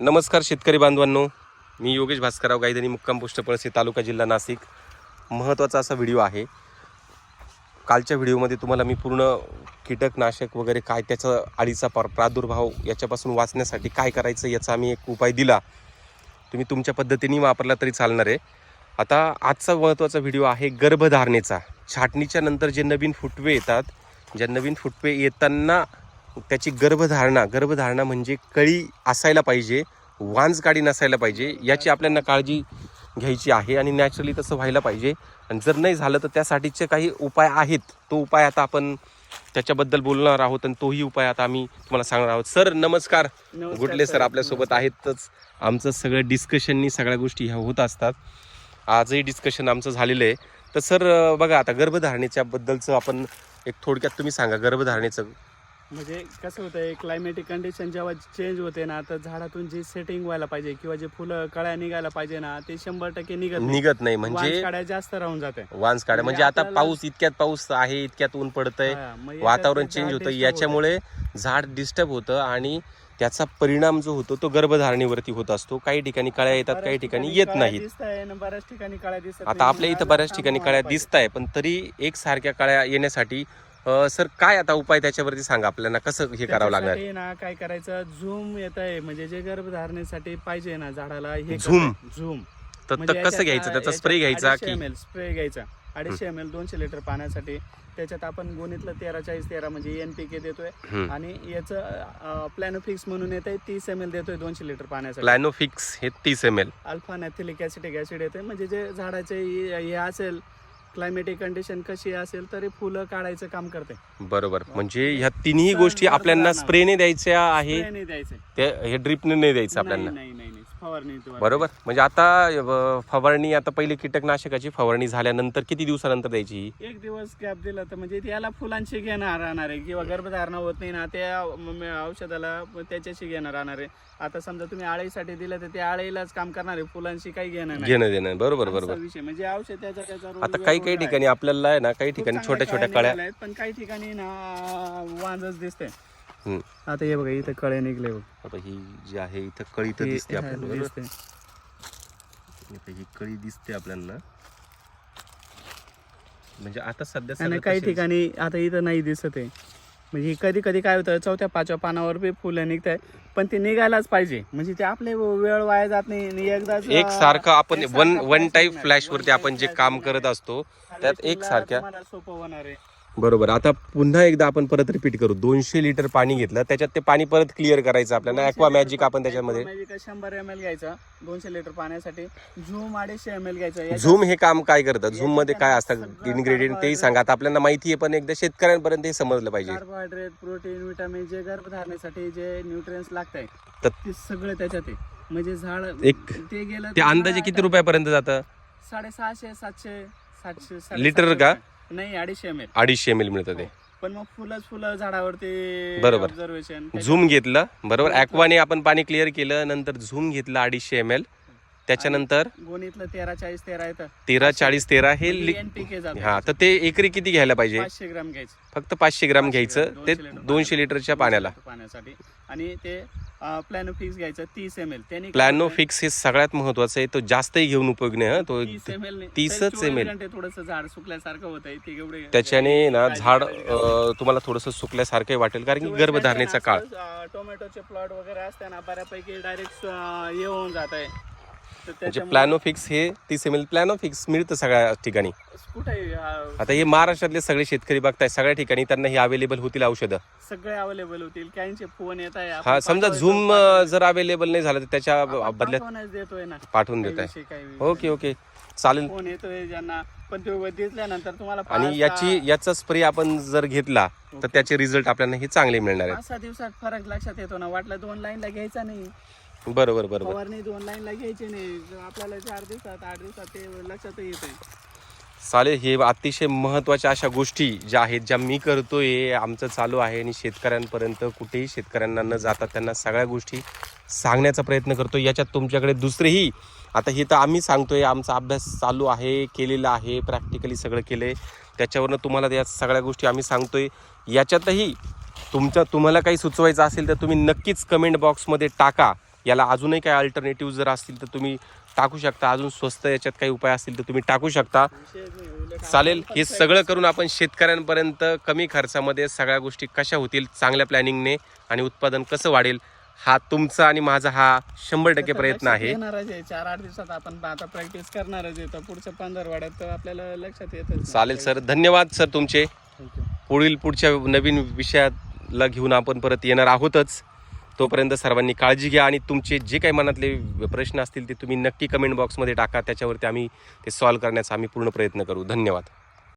नमस्कार शेतकरी बांधवांनो. मी योगेश भास्करराव गायधनी मुक्काम पोस्ट पळसे तालुका जिल्हा नाशिक. महत्त्वाचा असा व्हिडिओ आहे. कालच्या व्हिडिओमध्ये तुम्हाला मी पूर्ण कीटकनाशक वगैरे काय त्याचा अळीचा प्रा प्रादुर्भाव याच्यापासून वाचण्यासाठी काय करायचं याचा आम्ही एक उपाय दिला. तुम्ही तुमच्या पद्धतीने वापरला तरी चालणार आहे. आता आजचा महत्त्वाचा व्हिडिओ आहे गर्भधारणेचा. छाटणीच्या नंतर जे नवीन फुटवे येतात ज्या नवीन फुटवे येताना त्याची गर्भधारणा गर्भधारणा म्हणजे कळी असायला पाहिजे वांज काडी नसायला पाहिजे याची आपल्याला काळजी घ्यायची आहे आणि नॅचरली तसं व्हायला पाहिजे. आणि जर नाही झालं तर त्यासाठीचे काही उपाय आहेत. तो उपाय आता आपण त्याच्याबद्दल बोलणार आहोत आणि तोही उपाय आता आम्ही तुम्हाला सांगणार आहोत. सर नमस्कार. Sir sir. आपल्यासोबत आहेतच आमचं सगळं डिस्कशननी सगळ्या गोष्टी ह्या होत असतात. आजही डिस्कशन आमचं झालेलं आहे. तर सर बघा आता गर्भधारणेच्या बद्दलचं आपण एक थोडक्यात तुम्ही सांगा. गर्भधारणेचं म्हणजे कसं होतंय क्लायमेटिक कंडिशन जेव्हा चेंज होते ना तर झाडातून जे सेटिंग व्हायला पाहिजे किंवा जे फुलं कळ्या निघायला पाहिजे ना ते शंभर टक्के निघत नाही. निघत नाही. वांस म्हणजे काड्या जास्त राहून जाते वांस काढ्या. म्हणजे म्हणजे आता आपल्याला- पाऊस इतक्यात पाऊस आहे इतक्यात ऊन पडतंय. हा, मग याच्यात वातावरण ते चेंज झाड होतं. disturb याच्यामुळे झाड डिस्टर्ब होतं आणि त्याचा परिणाम जो होतो तो गर्भधारणेवरती होत असतो. काही ठिकाणी कळ्या येतात बऱ्याच काही ठिकाणी येत कळ्या नाहीत. दिसताय आणि बऱ्याच ठिकाणी काळ्या दिसत आता नाही. आपल्या इथं झाडाला बऱ्याच ठिकाणी थांबवायला कळ्या पाहिजे. दिसत आहे पण तरी एक सारख्या कळ्या येण्यासाठी अं, सर काय आता उपाय त्याच्यावरती सांगा आपल्याला? कसं हे करावं लागणार? त्याच्यासाठी ना काय करायचं? झूम येत आहे म्हणजे जे गर्भधारणेसाठी पाहिजे ना झाडाला हे Zoom? झूम. तर तर कसं घ्यायचं? त्याचा स्प्रे घ्यायचा की? स्प्रे घ्यायचा. अडीचशे एम एल दोनशे लिटर पाण्यासाठी. त्याच्यात आपण गोणीतलं तेरा चाळीस तेरा म्हणजे एन पी के देतोय. हम्म. आणि याचं प्लॅनोफिक्स म्हणून येत आहे तीस एम एल देतोय दोनशे लिटर पाण्यासाठी. प्लॅनोफिक्स हे तीस M L alpha naphthylic acidic acid येते म्हणजे जे झाडाचे हे हे असेल क्लायमेटिक कंडिशन कशी असेल तरी फुलं काढायचं काम करते. बरोबर. म्हणजे ह्या तिन्ही गोष्टी आपल्याला. स्प्रेने द्यायच्या आहे? Spray नाही द्यायचे. ते हे ड्रिपने नाही द्यायचं आपल्याला नाही नाही नाही. फवारणी. बरोबर म्हणजे आता अं, फवारणी आता पहिली कीटकनाशकाची फवारणी झाल्यानंतर किती दिवसानंतर द्यायची ही? एक दिवस गॅप दिला तर म्हणजे त्याला फुलांशी घेणार राहणार आहे किंवा गर्भधारणा होत नाही ना त्या म- म- औषधाला त्याच्याशी घेणार राहणार आहे आता समजा तुम्ही आळीसाठी दिलं तर त्या आळीलाच काम करणार आहे फुलांशी काही घेणं नाही घेणं देणं बरोबर असा बरोबर विषय म्हणजे औषध त्याचा त्याचा आता काही काही वेगवेगळा आहे. ठिकाणी आपल्याला आहे ना काही खूप ठिकाणी चांगल्या छोट्या छोट्या कळ्या निघाल्या आहेत, पण काही ठिकाणी ना वांजच दिसते. आता हे बघा इथं कळे निघले बघ आता ही जी आहे इथं कळी तर दिसते आपल्याला? दिसते. ही कळी दिसते आपल्याला म्हणजे आता सध्या काही ठिकाणी आता इथं नाही दिसत आहे म्हणजे कधी कधी काय होतं चौथ्या पाचव्या पानावर बी फुलं निघत पण ते निघायलाच पाहिजे म्हणजे ते आपले वेळ वाया जात नाही आणि एकदाच एक सारखं आपण वन वन टाईप. फ्लॅश वरती आपण जे काम. करत असतो त्यात एक सारख्या सोपं होणार आहे बरोबर. आता पुन्हा एकदा आपण परत रिपीट करू. दोनशे लिटर पाणी घेतलं त्याच्यात ते पाणी परत क्लिअर करायचं आपल्याला. ॲक्वा मॅजिक आपण त्याच्यामध्ये. Aqua Magic शंभर एम एल घ्यायचा. दोनशे लिटर पाण्यासाठी झूम अडीचशे एम एल घ्यायचा. याच्यात झूम हे काम काय करतं झूममध्ये काय असतं? इन्ग्रेडियंट तेही सांगा. आता आपल्याला माहिती आहे पण एकदा शेतकऱ्यांपर्यंत हे समजलं पाहिजे. कार्बोहायड्रेट प्रोटीन विटामिन जे गर्भधारणेसाठी जे न्यूट्रियन्स लागत तर- ते सगळं त्याच्यात आहे. म्हणजे झाड एक- ते गेलं ते तर अंदाजे झाड किती रुपयापर्यंत जातं? साडेसहाशे सातशे सातशे लिटर का? नाही अडीचशे एम एल अडीचशे एम एल मिळतं ते. पण मग फुलंच फुलं झाडावरती बरोबर. ऑब्झर्वेशन झूम घेतलं बरोबर. ॲक्वाने आपण पाणी क्लिअर केलं नंतर झूम घेतलं अडीचशे एम एल त्याच्यानंतर? गोणीतलं तेरा चाळीस तेरा येतं. तेरा चाळीस तेरा हे लि- एनपीके जातं. हा तर ते एकरी किती घ्यायला पाहिजे? पाचशे ग्राम घ्यायचं. फक्त पाचशे ग्राम घ्यायचं. ते दोनशे. लिटरच्या पाण्याला. पाण्यासाठी. आणि ते प्लॅनोफिक्स घ्यायचं तीस एम एल त्यांनी प्लॅनो फिक्स हे सगळ्यात महत्वाचं आहे तो जास्तही घेऊन उपयोग नाही हा तो तीस एम एल तीसच ml. थोडस झाड सुकल्यासारखं होत आहे ते एवढे त्याच्याने ना झाड. अं, तुम्हाला थोडंसं सुकल्यासारखं वाटेल कारण की गर्भधारणेचा काळ टोमॅटोचे प्लॉट वगैरे असते ना बऱ्यापैकी डायरेक्ट हे होऊन जात आहे म्हणजे प्लॅनो फिक्स हे तीस एम एल प्लॅनो फिक्स मिळतं सगळ्या ठिकाणी. कुठे आता हे महाराष्ट्रातले सगळे शेतकरी बघताय सगळ्या ठिकाणी त्यांना ही अवेलेबल होतील औषधं. सगळे अवेलेबल होतील. काहींचे फोन येत आहे. हा समजा झूम जर अवेलेबल नाही झालं तर त्याच्या बदल्यात देतोय ना. पाठवून देत आहे. Okay okay. चालेल. फोन येतोय ज्यांना पण ते दिसल्यानंतर तुम्हाला आणि याची याचा स्प्रे आपण जर घेतला तर त्याचे रिझल्ट आपल्याला हे चांगले मिळणार पाच सहा दिवसात फरक लक्षात येतो ना. वाटलं दोन लाईनला घ्यायचा नाही. बरोबर बरोबर. फवारणी दोन लाईनला घ्यायची नाही. आपल्याला चार दिवसात आठ दिवसात ते लक्षात येते चालेल हे अतिशय महत्त्वाच्या अशा गोष्टी ज्या आहेत ज्या मी करतोय आमचं चालू आहे आणि शेतकऱ्यांपर्यंत कुठेही शेतकऱ्यांना न जाता त्यांना सगळ्या गोष्टी सांगण्याचा प्रयत्न करतो याच्यात तुमच्याकडे दुसरेही आता हे तर आम्ही सांगतोय आमचा अभ्यास चालू आहे केलेला आहे प्रॅक्टिकली सगळं केलं आहे त्याच्यावरनं तुम्हाला या सगळ्या गोष्टी आम्ही सांगतोय. याच्यातही तुमच्या तुम्हाला काही सुचवायचं असेल तर तुम्ही नक्कीच कमेंट बॉक्समध्ये टाका. याला अजूनही काही अल्टरनेटिव्ह जर असतील तर तुम्ही टाकू शकता. अजून स्वस्त याच्यात काही उपाय असतील तर तुम्ही टाकू शकता. चालेल हे सगळं करून आपण शेतकऱ्यांपर्यंत कमी खर्चामध्ये सगळ्या गोष्टी कशा होतील चांगल्या प्लॅनिंगने आणि उत्पादन कसं वाढेल हा तुमचा आणि माझा हा शंभर टक्के प्रयत्न आहे. चार आठ दिवसात आपण आता प्रॅक्टिस करणारच पुढच्या पंधरवाड्यात तर आपल्याला लक्षात येतच चालेल सर. धन्यवाद सर तुमचे. पुढील पुढच्या नवीन विषयाला घेऊन आपण परत येणार आहोतच. तोपर्यंत सर्वांनी काळजी घ्या आणि तुमचे जे काही मनातले प्रश्न असतील ते तुम्ही नक्की कमेंट बॉक्समध्ये टाका. त्याच्यावरती आम्ही ते सॉल्व्ह करण्याचा आम्ही पूर्ण प्रयत्न करू. धन्यवाद.